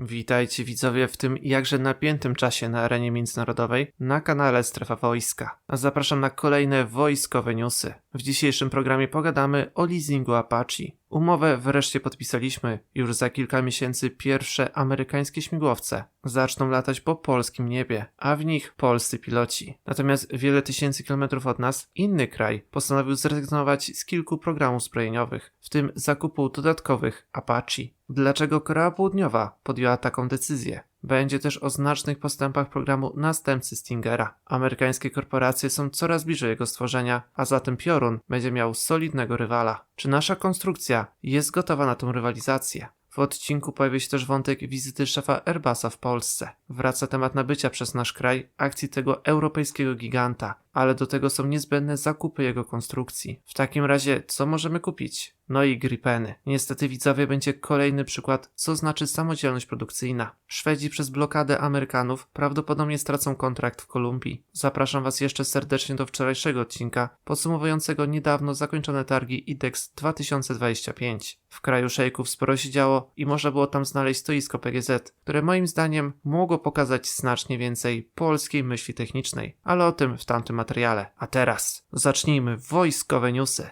Witajcie widzowie w tym jakże napiętym czasie na arenie międzynarodowej na kanale Strefa Wojska. Zapraszam na kolejne wojskowe newsy. W dzisiejszym programie pogadamy o leasingu Apache. Umowę wreszcie podpisaliśmy. Już za kilka miesięcy pierwsze amerykańskie śmigłowce zaczną latać po polskim niebie, a w nich polscy piloci. Natomiast wiele tysięcy kilometrów od nas inny kraj postanowił zrezygnować z kilku programów zbrojeniowych, w tym zakupu dodatkowych Apache. Dlaczego Korea Południowa podjęła taką decyzję? Będzie też o znacznych postępach programu następcy Stingera. Amerykańskie korporacje są coraz bliżej jego stworzenia, a zatem Piorun będzie miał solidnego rywala. Czy nasza konstrukcja jest gotowa na tą rywalizację? W odcinku pojawi się też wątek wizyty szefa Airbusa w Polsce. Wraca temat nabycia przez nasz kraj akcji tego europejskiego giganta, ale do tego są niezbędne zakupy jego konstrukcji. W takim razie, co możemy kupić? No i Gripeny. Niestety widzowie będzie kolejny przykład, co znaczy samodzielność produkcyjna. Szwedzi przez blokadę Amerykanów prawdopodobnie stracą kontrakt w Kolumbii. Zapraszam Was jeszcze serdecznie do wczorajszego odcinka podsumowującego niedawno zakończone targi IDEX 2025. W kraju szejków sporo się działo i można było tam znaleźć stoisko PGZ, które moim zdaniem mogło pokazać znacznie więcej polskiej myśli technicznej, ale o tym w tamtym materiale. A teraz zacznijmy wojskowe newsy.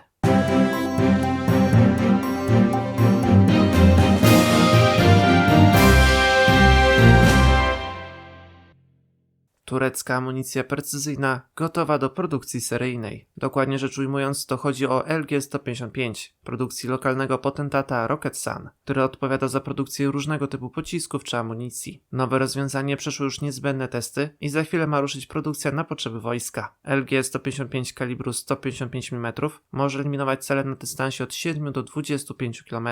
Turecka amunicja precyzyjna gotowa do produkcji seryjnej. Dokładnie rzecz ujmując, to chodzi o LG-155, produkcji lokalnego potentata Rocket Sun, który odpowiada za produkcję różnego typu pocisków czy amunicji. Nowe rozwiązanie przeszło już niezbędne testy i za chwilę ma ruszyć produkcja na potrzeby wojska. LG-155 kalibru 155 mm może eliminować cele na dystansie od 7 do 25 km.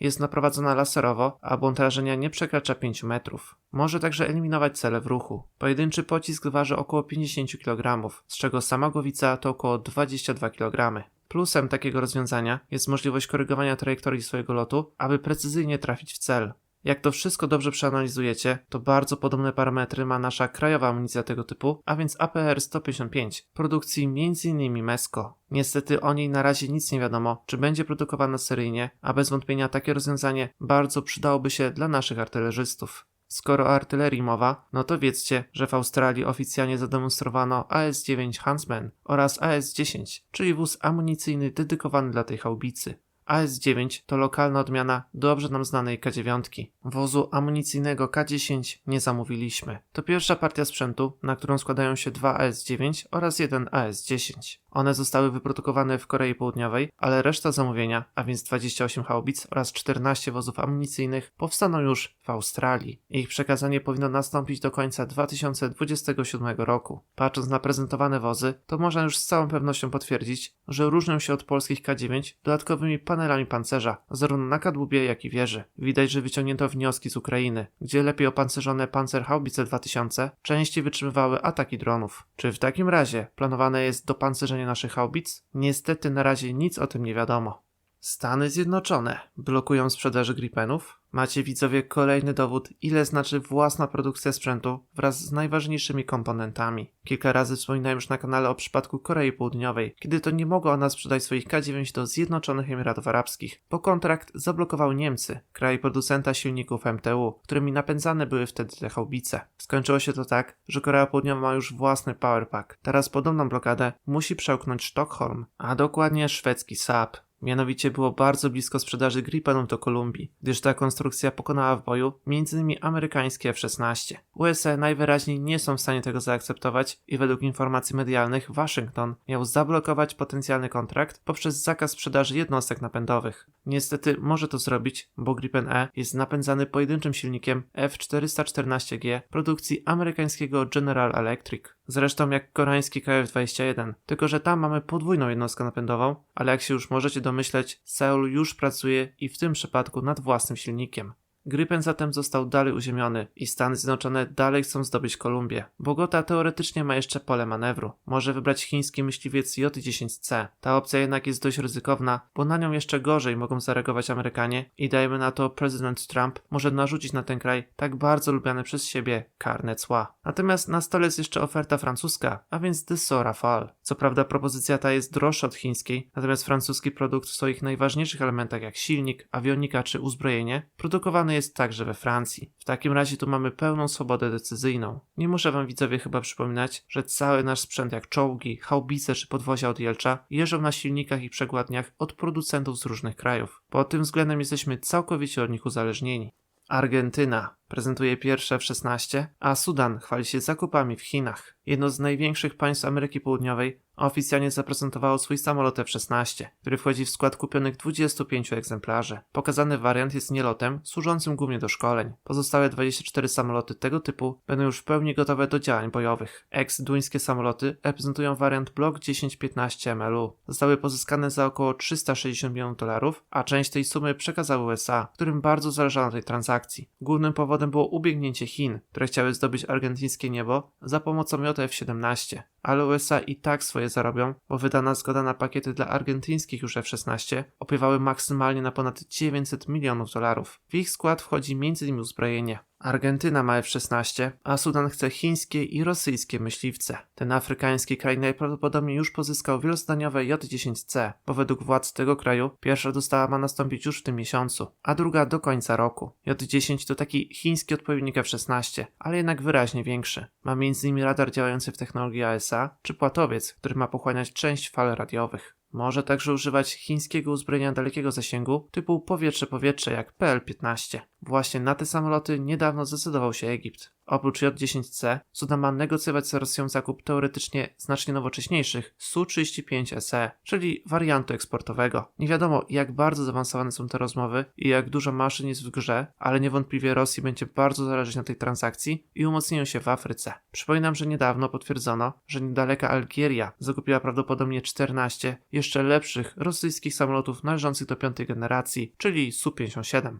Jest naprowadzona laserowo, a błąd rażenia nie przekracza 5 metrów. Może także eliminować cele w ruchu. Pojedynczy pocisk waży około 50 kg, z czego sama głowica to około 22 kg. Plusem takiego rozwiązania jest możliwość korygowania trajektorii swojego lotu, aby precyzyjnie trafić w cel. Jak to wszystko dobrze przeanalizujecie, to bardzo podobne parametry ma nasza krajowa amunicja tego typu, a więc APR 155, produkcji m.in. Mesco. Niestety o niej na razie nic nie wiadomo, czy będzie produkowana seryjnie, a bez wątpienia takie rozwiązanie bardzo przydałoby się dla naszych artylerzystów. Skoro o artylerii mowa, no to wiedzcie, że w Australii oficjalnie zademonstrowano AS-9 Huntsman oraz AS-10, czyli wóz amunicyjny dedykowany dla tej haubicy. AS-9 to lokalna odmiana dobrze nam znanej K9. Wozu amunicyjnego K10 nie zamówiliśmy. To pierwsza partia sprzętu, na którą składają się dwa AS-9 oraz jeden AS-10. One zostały wyprodukowane w Korei Południowej, ale reszta zamówienia, a więc 28 haubic oraz 14 wozów amunicyjnych, powstaną już w Australii. Ich przekazanie powinno nastąpić do końca 2027 roku. Patrząc na prezentowane wozy, to można już z całą pewnością potwierdzić, że różnią się od polskich K9 dodatkowymi panelami pancerza, zarówno na kadłubie, jak i wieży. Widać, że wyciągnięto wnioski z Ukrainy, gdzie lepiej opancerzone Panzerhaubice 2000 częściej wytrzymywały ataki dronów. Czy w takim razie planowane jest dopancerzenie naszych haubic? Niestety na razie nic o tym nie wiadomo. Stany Zjednoczone blokują sprzedaż Gripenów? Macie widzowie kolejny dowód, ile znaczy własna produkcja sprzętu wraz z najważniejszymi komponentami. Kilka razy wspominałem już na kanale o przypadku Korei Południowej, kiedy to nie mogła ona sprzedać swoich K9 do Zjednoczonych Emiratów Arabskich, bo kontrakt zablokowały Niemcy, kraj producenta silników MTU, którymi napędzane były wtedy te haubice. Skończyło się to tak, że Korea Południowa ma już własny powerpack. Teraz podobną blokadę musi przełknąć Sztokholm, a dokładnie szwedzki Saab. Mianowicie było bardzo blisko sprzedaży Gripenów do Kolumbii, gdyż ta konstrukcja pokonała w boju m.in. amerykańskie F-16. USA najwyraźniej nie są w stanie tego zaakceptować i według informacji medialnych Waszyngton miał zablokować potencjalny kontrakt poprzez zakaz sprzedaży jednostek napędowych. Niestety może to zrobić, bo Gripen E jest napędzany pojedynczym silnikiem F414G produkcji amerykańskiego General Electric. Zresztą jak koreański KF-21, tylko że tam mamy podwójną jednostkę napędową, ale jak się już możecie domyśleć, Seoul już pracuje i w tym przypadku nad własnym silnikiem. Grypen zatem został dalej uziemiony i Stany Zjednoczone dalej chcą zdobyć Kolumbię. Bogota teoretycznie ma jeszcze pole manewru. Może wybrać chiński myśliwiec J-10C. Ta opcja jednak jest dość ryzykowna, bo na nią jeszcze gorzej mogą zareagować Amerykanie i dajmy na to prezydent Trump może narzucić na ten kraj tak bardzo lubiane przez siebie karne cła. Natomiast na stole jest jeszcze oferta francuska, a więc Dassault Rafale. Co prawda propozycja ta jest droższa od chińskiej, natomiast francuski produkt w swoich najważniejszych elementach jak silnik, awionika czy uzbrojenie produkowany wykonany jest także we Francji. W takim razie tu mamy pełną swobodę decyzyjną. Nie muszę wam widzowie chyba przypominać, że cały nasz sprzęt jak czołgi, haubice czy podwozia od Jelcza jeżdżą na silnikach i przekładniach od producentów z różnych krajów. Pod tym względem jesteśmy całkowicie od nich uzależnieni. Argentyna prezentuje pierwsze F-16, a Sudan chwali się zakupami w Chinach. Jedno z największych państw Ameryki Południowej oficjalnie zaprezentowało swój samolot F-16, który wchodzi w skład kupionych 25 egzemplarzy. Pokazany wariant jest nielotem, służącym głównie do szkoleń. Pozostałe 24 samoloty tego typu będą już w pełni gotowe do działań bojowych. Ex-duńskie samoloty reprezentują wariant Block 1015 MLU. Zostały pozyskane za około 360 milionów dolarów, a część tej sumy przekazały USA, którym bardzo zależało na tej transakcji. Głównym powodem było ubiegnięcie Chin, które chciały zdobyć argentyńskie niebo za pomocą JF-17 ale USA i tak swoje zarobią, bo wydana zgoda na pakiety dla argentyńskich już F-16 opiewały maksymalnie na ponad 900 milionów dolarów. W ich skład wchodzi m.in. uzbrojenie. Argentyna ma F-16, a Sudan chce chińskie i rosyjskie myśliwce. Ten afrykański kraj najprawdopodobniej już pozyskał wielozadaniowe J-10C, bo według władz tego kraju pierwsza dostawa ma nastąpić już w tym miesiącu, a druga do końca roku. J-10 to taki chiński odpowiednik F-16, ale jednak wyraźnie większy. Ma m.in. radar działający w technologii ASA, czy płatowiec, który ma pochłaniać część fal radiowych. Może także używać chińskiego uzbrojenia dalekiego zasięgu typu powietrze-powietrze jak PL-15. Właśnie na te samoloty niedawno zdecydował się Egipt. Oprócz J-10C, Sudan ma negocjować z Rosją zakup teoretycznie znacznie nowocześniejszych Su-35 SE, czyli wariantu eksportowego. Nie wiadomo, jak bardzo zaawansowane są te rozmowy i jak dużo maszyn jest w grze, ale niewątpliwie Rosji będzie bardzo zależeć na tej transakcji i umocnieniu się w Afryce. Przypominam, że niedawno potwierdzono, że niedaleka Algieria zakupiła prawdopodobnie 14 jeszcze lepszych rosyjskich samolotów należących do piątej generacji, czyli Su-57.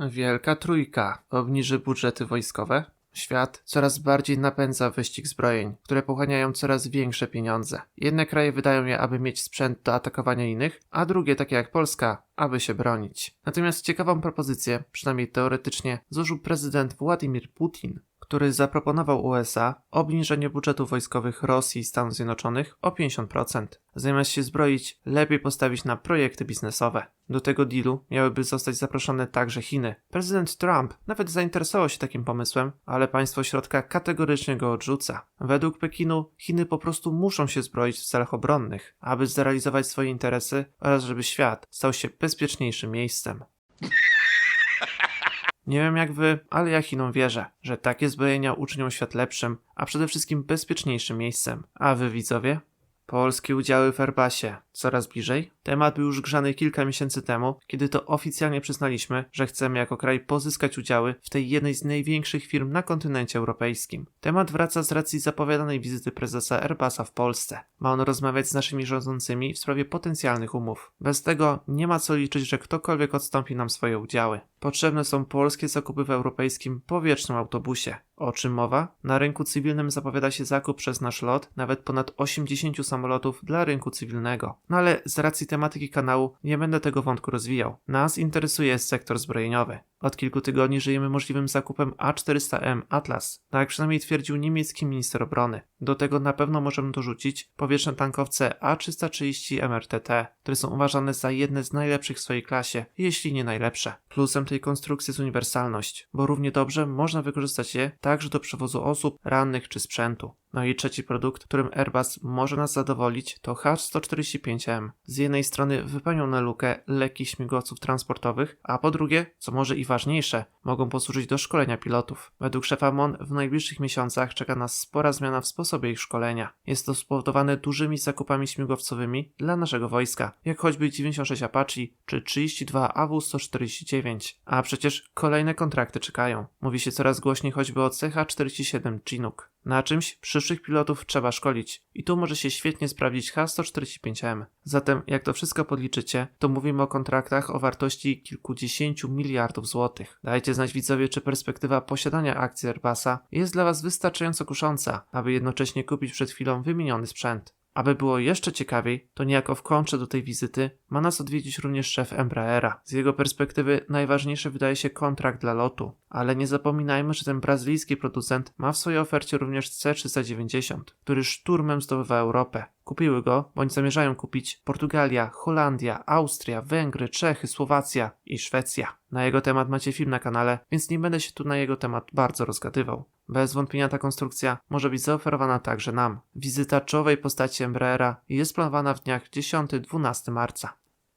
Wielka Trójka obniży budżety wojskowe, Świat coraz bardziej napędza wyścig zbrojeń, które pochłaniają coraz większe pieniądze. Jedne kraje wydają je, aby mieć sprzęt do atakowania innych, a drugie, takie jak Polska, aby się bronić. Natomiast ciekawą propozycję, przynajmniej teoretycznie, złożył prezydent Władimir Putin, który zaproponował USA obniżenie budżetów wojskowych Rosji i Stanów Zjednoczonych o 50%. Zamiast się zbroić, lepiej postawić na projekty biznesowe. Do tego dealu miałyby zostać zaproszone także Chiny. Prezydent Trump nawet zainteresował się takim pomysłem, ale państwo środka kategorycznie go odrzuca. Według Pekinu Chiny po prostu muszą się zbroić w celach obronnych, aby zrealizować swoje interesy oraz żeby świat stał się bezpieczniejszym miejscem. Nie wiem jak wy, ale ja Chinom wierzę, że takie zbrojenia uczynią świat lepszym, a przede wszystkim bezpieczniejszym miejscem. A wy widzowie? Polskie udziały w Airbusie coraz bliżej? Temat był już grzany kilka miesięcy temu, kiedy to oficjalnie przyznaliśmy, że chcemy jako kraj pozyskać udziały w tej jednej z największych firm na kontynencie europejskim. Temat wraca z racji zapowiadanej wizyty prezesa Airbusa w Polsce. Ma on rozmawiać z naszymi rządzącymi w sprawie potencjalnych umów. Bez tego nie ma co liczyć, że ktokolwiek odstąpi nam swoje udziały. Potrzebne są polskie zakupy w europejskim powietrznym autobusie. O czym mowa? Na rynku cywilnym zapowiada się zakup przez nasz lot nawet ponad 80 samolotów dla rynku cywilnego. No ale z racji tematyki kanału nie będę tego wątku rozwijał. Nas interesuje sektor zbrojeniowy. Od kilku tygodni żyjemy możliwym zakupem A400M Atlas, tak przynajmniej twierdził niemiecki minister obrony. Do tego na pewno możemy dorzucić powietrzne tankowce A330 MRTT, które są uważane za jedne z najlepszych w swojej klasie, jeśli nie najlepsze. Plusem tej konstrukcji jest uniwersalność, bo równie dobrze można wykorzystać je także do przewozu osób, rannych czy sprzętu. No i trzeci produkt, którym Airbus może nas zadowolić, to H145M. Z jednej strony wypełnią na lukę lekkich śmigłowców transportowych, a po drugie, co może i ważniejsze, mogą posłużyć do szkolenia pilotów. Według szefa MON w najbliższych miesiącach czeka nas spora zmiana w sposobie ich szkolenia. Jest to spowodowane dużymi zakupami śmigłowcowymi dla naszego wojska, jak choćby 96 Apache czy 32 AW149. A przecież kolejne kontrakty czekają. Mówi się coraz głośniej choćby o CH-47 Chinook. Na czymś przyszłych pilotów trzeba szkolić i tu może się świetnie sprawdzić H145M. Zatem jak to wszystko podliczycie, to mówimy o kontraktach o wartości kilkudziesięciu miliardów złotych. Dajcie znać widzowie, czy perspektywa posiadania akcji Airbusa jest dla Was wystarczająco kusząca, aby jednocześnie kupić przed chwilą wymieniony sprzęt. Aby było jeszcze ciekawiej, to niejako w kontrze do tej wizyty ma nas odwiedzić również szef Embraera. Z jego perspektywy najważniejszy wydaje się kontrakt dla lotu, ale nie zapominajmy, że ten brazylijski producent ma w swojej ofercie również C390, który szturmem zdobywa Europę. Kupiły go, bądź zamierzają kupić Portugalia, Holandia, Austria, Węgry, Czechy, Słowacja i Szwecja. Na jego temat macie film na kanale, więc nie będę się tu na jego temat bardzo rozgadywał. Bez wątpienia ta konstrukcja może być zaoferowana także nam. Wizyta czołowej postaci Embraera jest planowana w dniach 10-12 marca.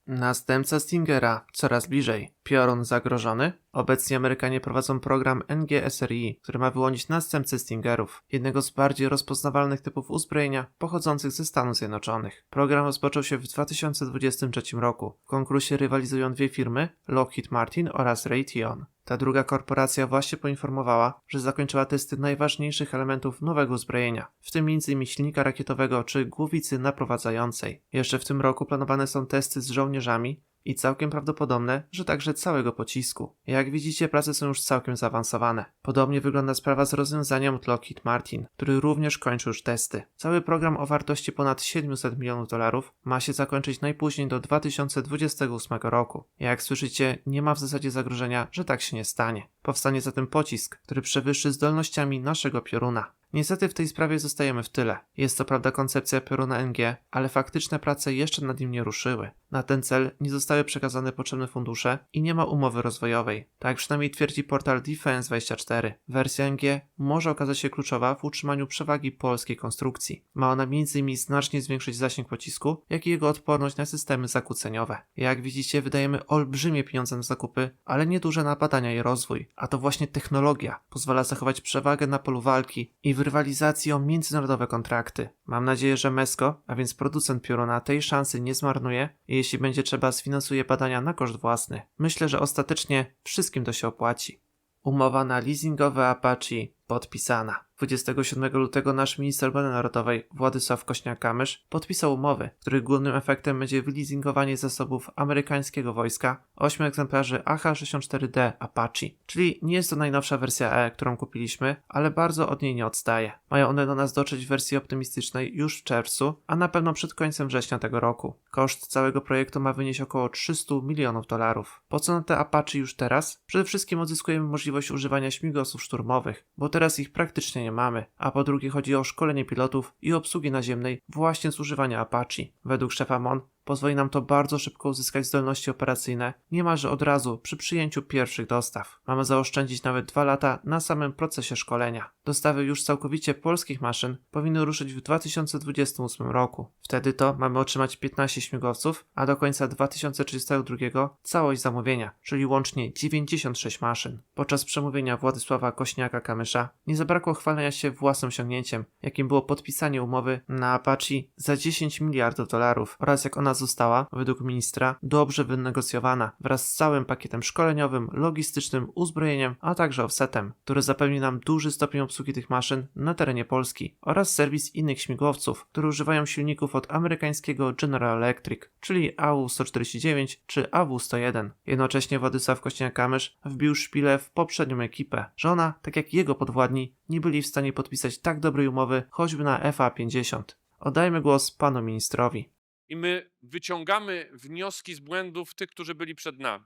Następca Stingera coraz bliżej. Piorun zagrożony? Obecnie Amerykanie prowadzą program NGSRI, który ma wyłonić następcę Stingerów, jednego z bardziej rozpoznawalnych typów uzbrojenia pochodzących ze Stanów Zjednoczonych. Program rozpoczął się w 2023 roku. W konkursie rywalizują dwie firmy, Lockheed Martin oraz Raytheon. Ta druga korporacja właśnie poinformowała, że zakończyła testy najważniejszych elementów nowego uzbrojenia, w tym m.in. silnika rakietowego czy głowicy naprowadzającej. Jeszcze w tym roku planowane są testy z żołnierzami i całkiem prawdopodobne, że także całego pocisku. Jak widzicie, prace są już całkiem zaawansowane. Podobnie wygląda sprawa z rozwiązaniem od Lockheed Martin, który również kończy już testy. Cały program o wartości ponad 700 milionów dolarów ma się zakończyć najpóźniej do 2028 roku. Jak słyszycie, nie ma w zasadzie zagrożenia, że tak się nie stanie. Powstanie zatem pocisk, który przewyższy zdolnościami naszego pioruna. Niestety w tej sprawie zostajemy w tyle. Jest to prawda koncepcja pioruna NG, ale faktyczne prace jeszcze nad nim nie ruszyły. Na ten cel nie zostały przekazane potrzebne fundusze i nie ma umowy rozwojowej. Tak przynajmniej twierdzi portal Defense24. Wersja NG może okazać się kluczowa w utrzymaniu przewagi polskiej konstrukcji. Ma ona m.in. znacznie zwiększyć zasięg pocisku, jak i jego odporność na systemy zakłóceniowe. Jak widzicie, wydajemy olbrzymie pieniądze na zakupy, ale nieduże na badania i rozwój. A to właśnie technologia pozwala zachować przewagę na polu walki i w rywalizacji o międzynarodowe kontrakty. Mam nadzieję, że Mesko, a więc producent pioruna, tej szansy nie zmarnuje i jeśli będzie trzeba, sfinansuje badania na koszt własny. Myślę, że ostatecznie wszystkim to się opłaci. Umowa na leasingowe Apache podpisana. 27 lutego nasz minister obrony narodowej Władysław Kośniak-Kamysz podpisał umowy, których głównym efektem będzie wyleasingowanie zasobów amerykańskiego wojska 8 egzemplarzy AH-64D Apache, czyli nie jest to najnowsza wersja E, którą kupiliśmy, ale bardzo od niej nie odstaje. Mają one do nas dotrzeć w wersji optymistycznej już w czerwcu, a na pewno przed końcem września tego roku. Koszt całego projektu ma wynieść około 300 milionów dolarów. Po co na te Apache już teraz? Przede wszystkim odzyskujemy możliwość używania śmigłowców szturmowych, bo teraz ich praktycznie nie mamy, a po drugie chodzi o szkolenie pilotów i obsługi naziemnej właśnie z używania Apache. Według szefa MON pozwoli nam to bardzo szybko uzyskać zdolności operacyjne, niemalże od razu przy przyjęciu pierwszych dostaw. Mamy zaoszczędzić nawet dwa lata na samym procesie szkolenia. Dostawy już całkowicie polskich maszyn powinny ruszyć w 2028 roku. Wtedy to mamy otrzymać 15 śmigłowców, a do końca 2032 całość zamówienia, czyli łącznie 96 maszyn. Podczas przemówienia Władysława Kośniaka-Kamysza nie zabrakło chwalenia się własnym osiągnięciem, jakim było podpisanie umowy na Apache za 10 miliardów dolarów oraz jak ona została, według ministra, dobrze wynegocjowana wraz z całym pakietem szkoleniowym, logistycznym, uzbrojeniem, a także offsetem, który zapewni nam duży stopień obsługi tych maszyn na terenie Polski oraz serwis innych śmigłowców, które używają silników od amerykańskiego General Electric, czyli AW-149 czy AW-101. Jednocześnie Władysław Kośniak-Kamysz wbił szpilę w poprzednią ekipę, że ona, tak jak jego podwładni, nie byli w stanie podpisać tak dobrej umowy choćby na FA-50. Oddajmy głos panu ministrowi. I my wyciągamy wnioski z błędów tych, którzy byli przed nami.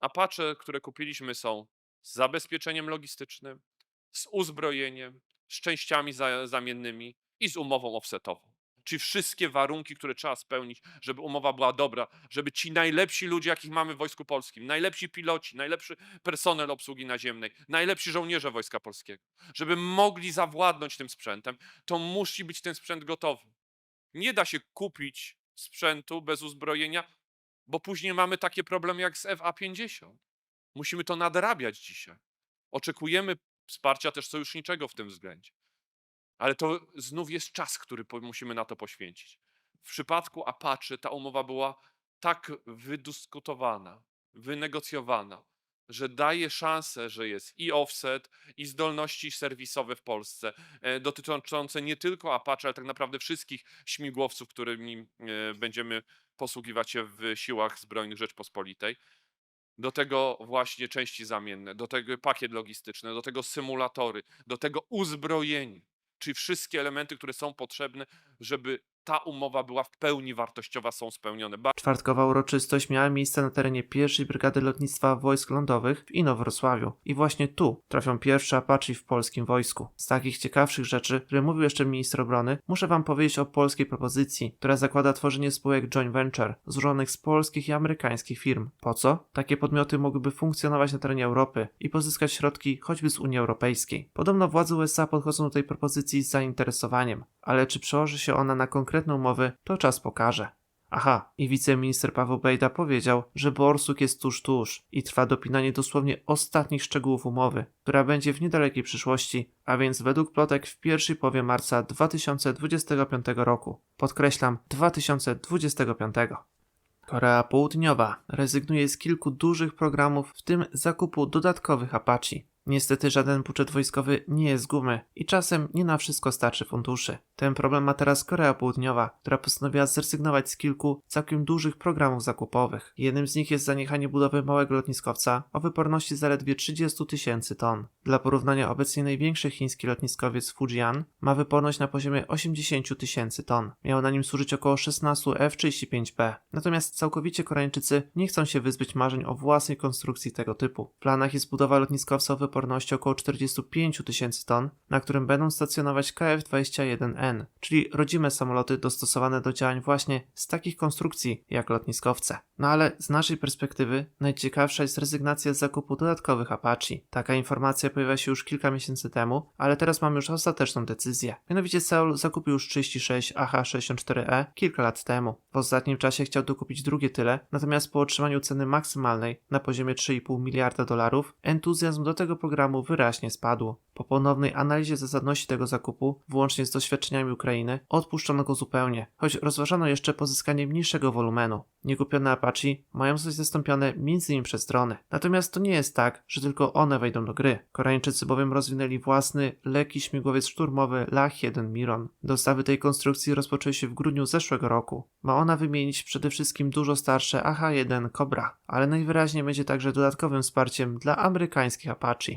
Apache, które kupiliśmy, są z zabezpieczeniem logistycznym, z uzbrojeniem, z częściami za, zamiennymi i z umową offsetową. Czyli wszystkie warunki, które trzeba spełnić, żeby umowa była dobra, żeby ci najlepsi ludzie, jakich mamy w Wojsku Polskim, najlepsi piloci, najlepszy personel obsługi naziemnej, najlepsi żołnierze Wojska Polskiego, żeby mogli zawładnąć tym sprzętem, to musi być ten sprzęt gotowy. Nie da się kupić sprzętu bez uzbrojenia, bo później mamy takie problemy jak z FA50. Musimy to nadrabiać dzisiaj. Oczekujemy wsparcia też sojuszniczego w tym względzie. Ale to znów jest czas, który musimy na to poświęcić. W przypadku Apache ta umowa była tak wydyskutowana, wynegocjowana, że daje szansę, że jest i offset, i zdolności serwisowe w Polsce, e, dotyczące nie tylko Apache, ale tak naprawdę wszystkich śmigłowców, którymi e, będziemy posługiwać się w siłach zbrojnych Rzeczpospolitej. Do tego właśnie części zamienne, do tego pakiet logistyczny, do tego symulatory, do tego uzbrojenie, czyli wszystkie elementy, które są potrzebne, żeby ta umowa była w pełni wartościowa, są spełnione. Czwartkowa uroczystość miała miejsce na terenie pierwszej Brygady Lotnictwa Wojsk Lądowych w Inowrocławiu. I właśnie tu trafią pierwsze Apache w polskim wojsku. Z takich ciekawszych rzeczy, które mówił jeszcze minister obrony, muszę wam powiedzieć o polskiej propozycji, która zakłada tworzenie spółek joint venture złożonych z polskich i amerykańskich firm. Po co? Takie podmioty mogłyby funkcjonować na terenie Europy i pozyskać środki choćby z Unii Europejskiej. Podobno władze USA podchodzą do tej propozycji z zainteresowaniem, ale czy przełoży się ona na konkretne umowy, to czas pokaże. Aha, i wiceminister Paweł Bejda powiedział, że Borsuk jest tuż tuż i trwa dopinanie dosłownie ostatnich szczegółów umowy, która będzie w niedalekiej przyszłości, a więc według plotek w pierwszej połowie marca 2025 roku. Podkreślam 2025. Korea Południowa rezygnuje z kilku dużych programów, w tym zakupu dodatkowych Apache. Niestety żaden budżet wojskowy nie jest gumy i czasem nie na wszystko starczy funduszy. Ten problem ma teraz Korea Południowa, która postanowiła zrezygnować z kilku całkiem dużych programów zakupowych. Jednym z nich jest zaniechanie budowy małego lotniskowca o wyporności zaledwie 30 tysięcy ton. Dla porównania obecnie największy chiński lotniskowiec Fujian ma wyporność na poziomie 80 tysięcy ton. Miało na nim służyć około 16 F-35B. Natomiast całkowicie Koreańczycy nie chcą się wyzbyć marzeń o własnej konstrukcji tego typu. W planach jest budowa lotniskowca o wyporności około 45 tysięcy ton, na którym będą stacjonować KF-21N, czyli rodzime samoloty dostosowane do działań właśnie z takich konstrukcji jak lotniskowce. No ale z naszej perspektywy najciekawsza jest rezygnacja z zakupu dodatkowych Apache. Taka informacja pojawiła się już kilka miesięcy temu, ale teraz mamy już ostateczną decyzję. Mianowicie Seoul zakupił już 36 AH-64E kilka lat temu. W ostatnim czasie chciał dokupić drugie tyle, natomiast po otrzymaniu ceny maksymalnej na poziomie 3,5 miliarda dolarów, entuzjazm do tego programu wyraźnie spadł. Po ponownej analizie zasadności tego zakupu, włącznie z doświadczeniami Ukrainy, odpuszczono go zupełnie, choć rozważano jeszcze pozyskanie mniejszego wolumenu. Niekupione Apache mają zostać zastąpione m.in. przez drony. Natomiast to nie jest tak, że tylko one wejdą do gry. Koreańczycy bowiem rozwinęli własny, lekki śmigłowiec szturmowy Lach-1 Miron. Dostawy tej konstrukcji rozpoczęły się w grudniu zeszłego roku. Ma ona wymienić przede wszystkim dużo starsze AH-1 Cobra, ale najwyraźniej będzie także dodatkowym wsparciem dla amerykańskich Apache.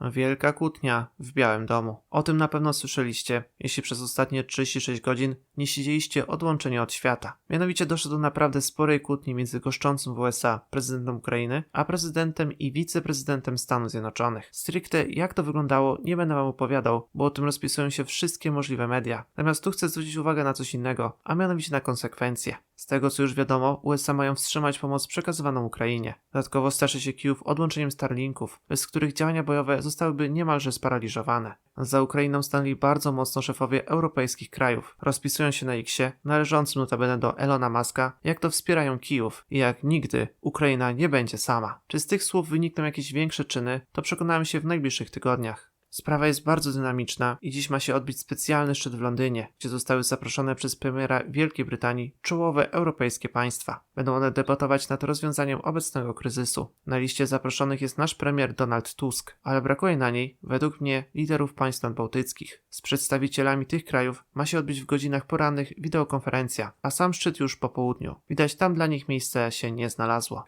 Wielka kłótnia w Białym Domu. O tym na pewno słyszeliście, jeśli przez ostatnie 36 godzin nie siedzieliście odłączeni od świata. Mianowicie doszło do naprawdę sporej kłótni między goszczącym w USA prezydentem Ukrainy, a prezydentem i wiceprezydentem Stanów Zjednoczonych. Stricte jak to wyglądało, nie będę wam opowiadał, bo o tym rozpisują się wszystkie możliwe media. Natomiast tu chcę zwrócić uwagę na coś innego, a mianowicie na konsekwencje. Z tego co już wiadomo, USA mają wstrzymać pomoc przekazywaną Ukrainie. Dodatkowo straszy się Kijów odłączeniem Starlinków, bez których działania bojowe zostałyby niemalże sparaliżowane. Za Ukrainą stanęli bardzo mocno szefowie europejskich krajów. Rozpisują się na Xie, należącym notabene do Elona Muska, jak to wspierają Kijów i jak nigdy Ukraina nie będzie sama. Czy z tych słów wynikną jakieś większe czyny, to przekonamy się w najbliższych tygodniach. Sprawa jest bardzo dynamiczna i dziś ma się odbyć specjalny szczyt w Londynie, gdzie zostały zaproszone przez premiera Wielkiej Brytanii czołowe europejskie państwa. Będą one debatować nad rozwiązaniem obecnego kryzysu. Na liście zaproszonych jest nasz premier Donald Tusk, ale brakuje na niej, według mnie, liderów państw nadbałtyckich. Z przedstawicielami tych krajów ma się odbyć w godzinach porannych wideokonferencja, a sam szczyt już po południu. Widać tam dla nich miejsce się nie znalazło.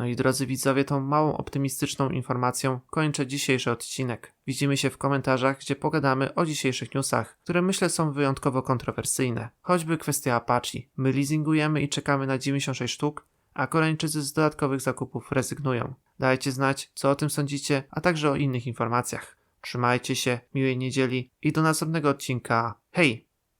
No i drodzy widzowie, tą małą optymistyczną informacją kończę dzisiejszy odcinek. Widzimy się w komentarzach, gdzie pogadamy o dzisiejszych newsach, które myślę są wyjątkowo kontrowersyjne. Choćby kwestia Apache. My leasingujemy i czekamy na 96 sztuk, a Koreańczycy z dodatkowych zakupów rezygnują. Dajcie znać, co o tym sądzicie, a także o innych informacjach. Trzymajcie się, miłej niedzieli i do następnego odcinka. Hej!